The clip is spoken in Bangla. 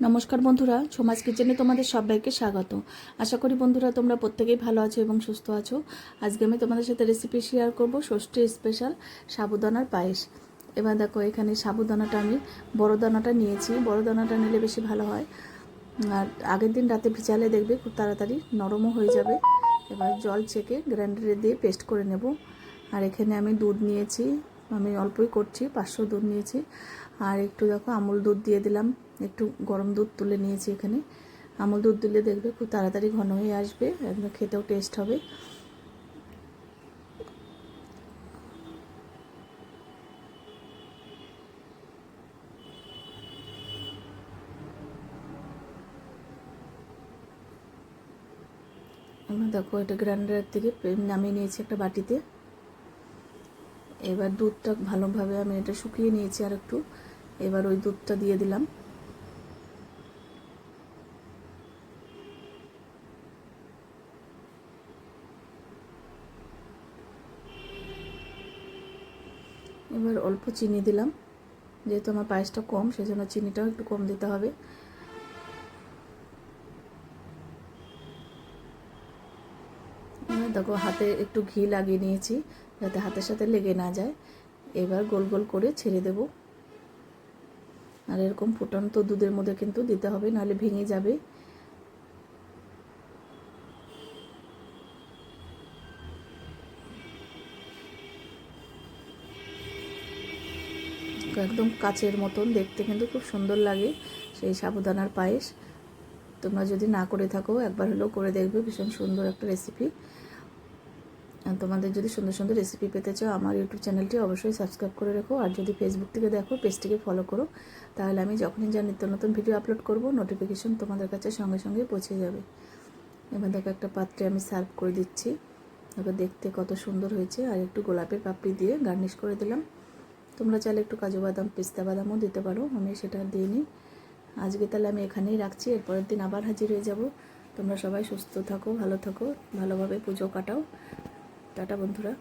নমস্কার বন্ধুরা, সমাজ কিচেনে তোমাদের সবাইকে স্বাগত। আশা করি বন্ধুরা তোমরা প্রত্যেকেই ভালো আছো এবং সুস্থ আছো। আজকে আমি তোমাদের সাথে রেসিপি শেয়ার করব ষষ্ঠী স্পেশাল সাবুদানার পায়েস। এবার দেখো, এখানে সাবুদানাটা আমি, বড় দানাটা নিয়েছি। বড় দানাটা নিলে বেশি ভালো হয়। আর আগের দিন রাতে ভিজালে দেখবে খুব তাড়াতাড়ি নরমও হয়ে যাবে। এবার জল ছেঁকে গ্রাইন্ডারে দিয়ে পেস্ট করে নেব। আর এখানে আমি দুধ নিয়েছি আমি অল্পই করছি, পাঁচশো দুধ নিয়েছি। আর একটু দেখো, আমুল দুধ দিয়ে দিলাম। একটু গরম দুধ তুলে নিয়েছি এখানে। আমুল দুধ দিলে দেখবে খুব তাড়াতাড়ি ঘন হয়ে আসবে, একদম খেতেও টেস্ট হবে। দেখো, এটা গ্রাইন্ডার থেকে নামিয়ে নিয়েছি একটা বাটিতে। এবার দুধটা ভালোভাবে আমি এটা শুকিয়ে নিয়েছি আর একটু। এবার ওই দুধটা দিয়ে দিলাম। এবার অল্প চিনি দিলাম। যেহেতু আমার পায়েসটা কম, সেজন্য চিনিটাও একটু কম দিতে হবে। দেখো, হাতে একটু ঘি লাগিয়ে নিয়েছি। যাতে হাতের সাথে লেগে না যায়। এবার গোল গোল করে ছেড়ে দেব। আর এরকম ফুটান্ত দুধের মধ্যে কিন্তু দিতে হবে, নাহলে ভেঙে যাবে। একদম কাচের মতন, দেখতে কিন্তু খুব সুন্দর লাগে সেই সাবুদানার পায়েস। তোমরা যদি না করে থাকো, একবার হলেও করে দেখবে, ভীষণ সুন্দর একটা রেসিপি তোমাদের যদি সুন্দর সুন্দর রেসিপি পেতে চাও, আমার ইউটিউব চ্যানেলটি অবশ্যই সাবস্ক্রাইব করে রেখো। আর যদি ফেসবুক থেকে দেখো পেজটিকে ফলো করো, তাহলে আমি যখনই যা নিত্য নতুন ভিডিও আপলোড করব নোটিফিকেশন তোমাদের কাছে সঙ্গে সঙ্গে পৌঁছে যাবে। এবার দেখো একটা পাত্রে আমি সার্ভ করে দিচ্ছি। দেখো দেখতে কত সুন্দর হয়েছে। আর একটু গোলাপের পাপড়ি দিয়ে গার্নিশ করে দিলাম। তোমরা চাইলে একটু কাজু বাদাম, পেস্তা বাদামও দিতে পারো, আমি সেটা দিয়ে নিই। আজকে তাহলে আমি এখানেই রাখছি, এরপরের দিন আবার হাজির হয়ে যাব। তোমরা সবাই সুস্থ থাকো, ভালো থাকো, ভালোভাবে পুজো কাটাও। টাটা বন্ধুরা।